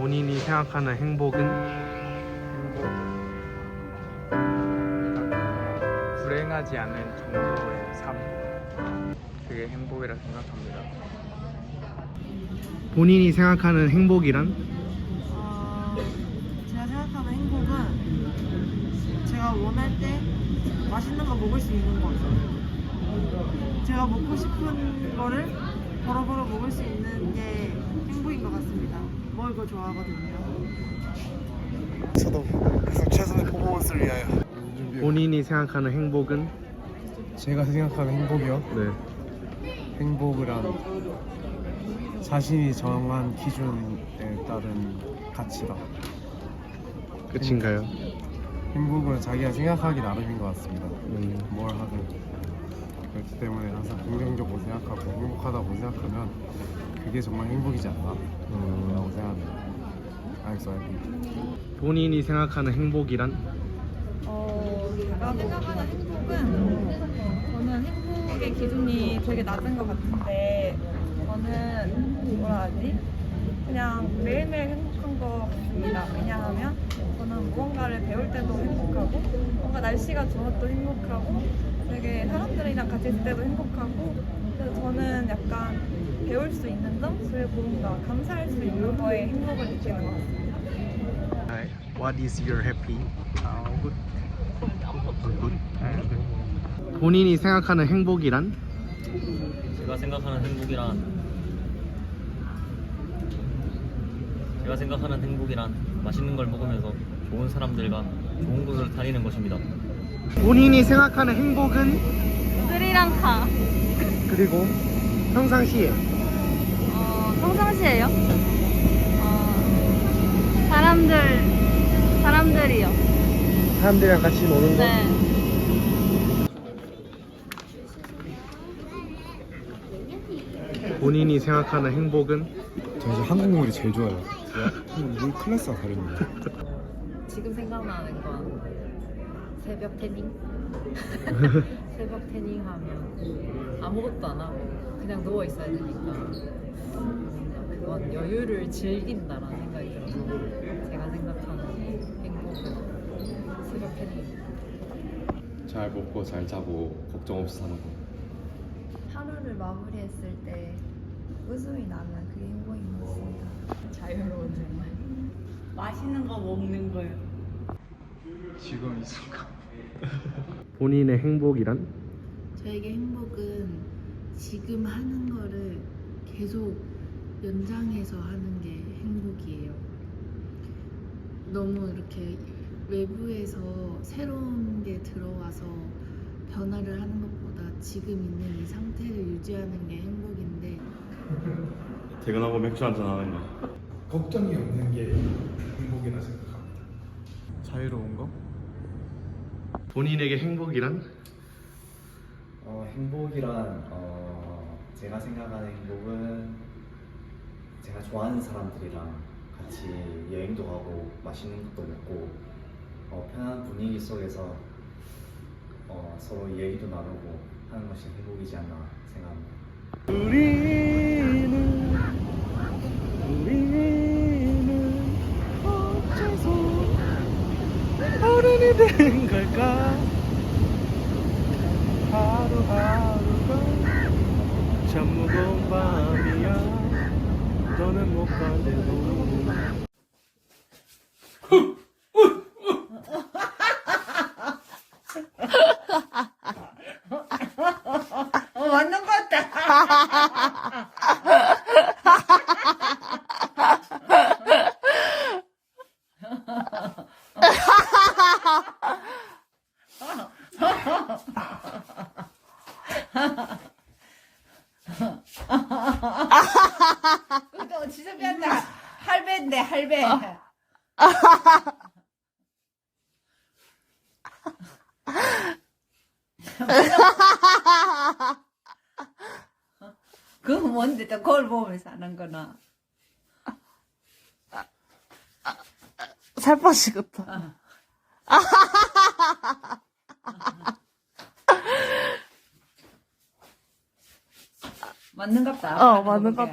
본인이 생각하는 행복은 불행하지 않은 정도의 삶 그게 행복이라 생각합니다 본인이 생각하는 행복이란 어, 제가 생각하는 행복은 제가 원할 때 맛있는 거 먹을 수 있는 것. 제가 먹고 싶은 거를 버럭버럭 먹을 수 있는 게. 먹을 거 좋아하거든요. 저도 계속 최선의 퍼포먼스를 위하여. 본인이 생각하는 행복은? 제가 생각하는 행복이요? 네. 행복이란 자신이 정한 기준에 따른 가치다. 끝인가요? 행복은 자기가 생각하기 나름인 것 같습니다. 음, 뭘 하든. 그렇기 때문에 항상 긍정적으로 생각하고 행복하다고 생각하면 그게 정말 행복이지 않나 음, 라고 생각합니다 알겠어요 본인이 생각하는 행복이란 어, 제가 생각하는 행복은 저는 행복의 기준이 되게 낮은 것 같은데 저는 뭐라 하지? 그냥 매일매일 행복한 것 같습니다. 왜냐하면 저는 무언가를 배울 때도 행복하고 뭔가 날씨가 좋아도 행복하고 되게 사람들이랑 같이 있을 때도 행복하고 그래서 저는 약간 배울 수 있는 점 그리고 뭔가 감사할 수 있는 거에 행복을 느끼는 것 같습니다. What is your happy? 아, 굿. 본인이 생각하는 행복이란 제가 생각하는 행복이란 제가 생각하는 행복이란 맛있는 걸 먹으면서 좋은 사람들과 좋은 곳을 다니는 것입니다. 본인이 생각하는 행복은 스리랑카. 그리고 평상시에 어, 평상시에요? 어, 사람들, 사람들이요. 사람들이랑 같이 노는 거 네. 본인이 생각하는 행복은 저 이제 한국 물이 제일 좋아요 물 클래스가 다릅니다 지금 생각나는 건 새벽 태닝? 새벽 태닝 하면 아무것도 안 하고 그냥 누워 있어야 되니까 그건 여유를 즐긴다라는 생각이 들어서 제가 생각하는 행복은 새벽 태닝. 잘 먹고 잘 자고 걱정 없이 사는 거. 하루를 마무리했을 때 웃음이 나면 그게 행복인 것 같습니다. 자유로운 생활. 맛있는 거 먹는 거요. 지금 이 순간 본인의 행복이란 저에게 행복은 지금 하는 거를 계속 연장해서 하는 게 행복이에요. 너무 이렇게 외부에서 새로운 게 들어와서 변화를 하는 것보다 지금 있는 이 상태를 유지하는 게 행복인데 퇴근하고 맥주 한잔 하는 거. 걱정이 없는 게 행복이라 생각합니다 자유로운 거? 본인에게 행복이란 어, 행복이란 어, 제가 생각하는 행복은 제가 좋아하는 사람들이랑 같이 여행도 가고 맛있는 것도 먹고 어, 편한 분위기 속에서 어, 서로 얘기도 나누고 하는 것이 행복이지 않나 생각합니다. 우리 어른이 된 걸까 하루하루가 참 무거운 밤이야 너는 못 가도 어, 맞는 것 같다. 그거 진짜 미안다. 할배인데 할배. 그거 뭔데 또 거울 보면서 하는 거나. 살 빠지겠다. 맞는 것 같다. 어, 맞는 것